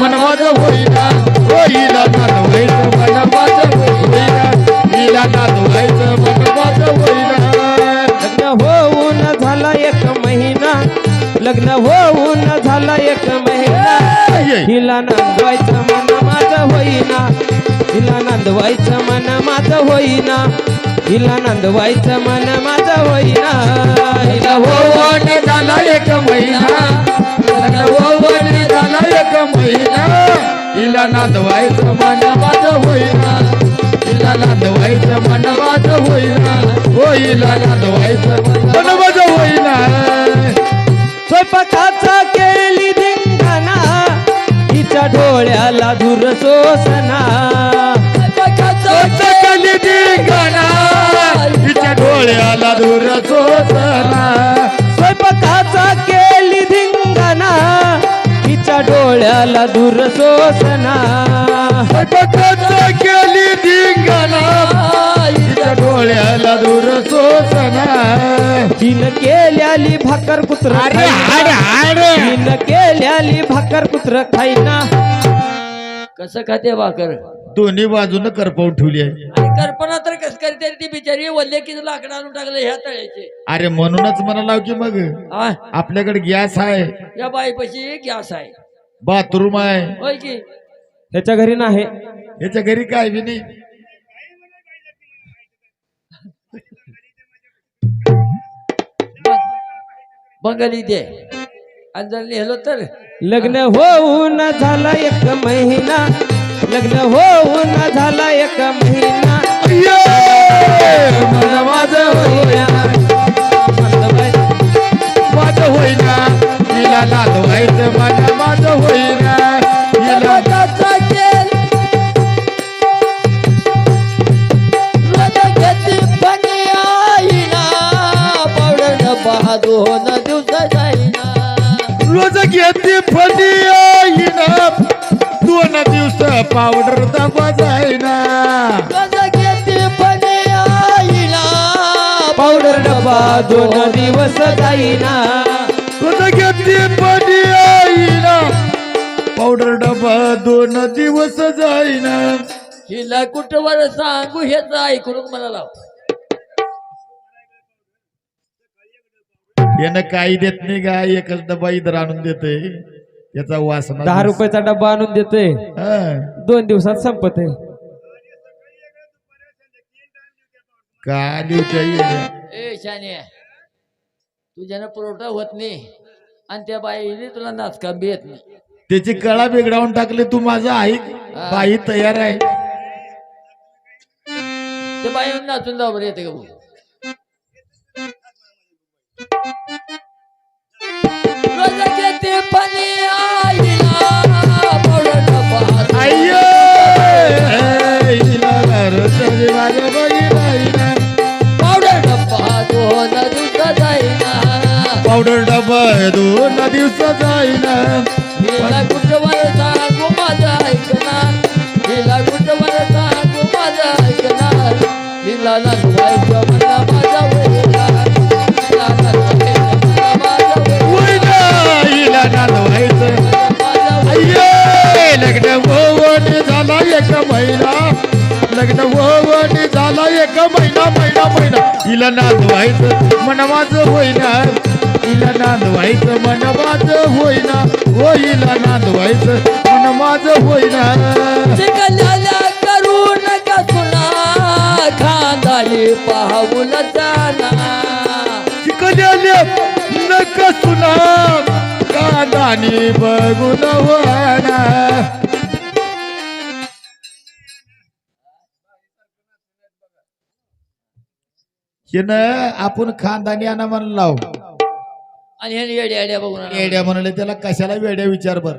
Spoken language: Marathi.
मन माझं होईना होईला नांदवायचं मन माझं होईना. हिला नांदवायचं मन माझं होईना. लग्न होऊन झाला एक महिना. लग्न होऊन झाला एक महिना. हिला नांदवायचं मन माझं होईना. हिला नांदवायचं मन माझं होईना. हिला नांदवायचं मन माझं होईना. हिला हो होवन झाला एक महिना. हिला नांदवायचं मन माझं होईना. हिला नांदवायचं मन माझं होईना होईला नांदवायचं मन माझं होईना. स्वयंपाकाचा केली धिंगाणा. तिच्या डोळ्याला धूर सोसना. कली धिंगाणा. हिच्या डोळ्याला दूर सोसना. डोळ्याला धूर सोसना. केली धिंगाणा डोळ्याला दूर सोसना. तिनं केल्याली भाकर कुत्र अरे हाड हाड. तिनं केल्याली भाकर कुत्र खाईना कसं खाते भाकर? दोन्ही बाजूनं करपवून ठेवली आहे. आणि कल्पना तर कस करते ती बिचारी? वल्ले की लाकडं आणून टाकलं ह्या तळ्याचे. अरे म्हणूनच म्हणाला की मग. आपल्याकडे गॅस आहे. या बाईपाशी गॅस आहे. बाथरूम आहे. होय की? त्याच्या घरी नाही. याच्या घरी काय बी नाही. बंगाली दे. आणि जर नेलो तर. लग्न होऊन झाला एक महिना. लग्न होऊन झाला एक महिना. मन माझं दोन दिवस जाईना. रोज घेते फणी येईना दोन दिवस पावडर दबा जाईना. कसं घेतली पण आईना. पावडर डबा दोन दिवस जाईना. रोज घेते फणी येईना पावडर डबा दोन दिवस जाईना. हिला कुठवर सांगू हेच ऐकून मला लाव. यानं काही देत नाही का एकच डबा इथं आणून देते याचा वासना दहा रुपयाचा डबा आणून देतोय. हा. दोन दिवसात संपत आहे. का येड्या. ए शाने तुझ्यानं पुरवठा होत नाही. आणि त्या बाईने तुला नाचका बी येत नाही. त्याची कळा बिघडावून टाकली तू माझा ऐक बाई तयार आहे. ते बाई नाचून जाऊ बरं येते का बघू? पावडर डब्बा दोन दिवस जाईना. पावडर डबा दोन दिवस जाईना. हिला कुठवर सांगू माझं ऐकणार. हिला सांगू माझं ऐकणार. हिला नाचवायचं एक महिना लग्न होवण झाला एक महिना महिना महिना. हिला नांदवायचं मन माझं होईना. हिला नांदवायचं मन माझं होईना. हो हिला नांदवायचं मन माझं होईना. चिकल्याला करू नका सुना? खांदाली पाहून जाना. चिकल्याले नक सुना. कांदानी बघून वाना. हिनं आपण खानदानी आणा म्हणून लाव आणि हे येड्या येड्या बघून. वेड्या म्हणले त्याला कशाला वेड्या विचार बर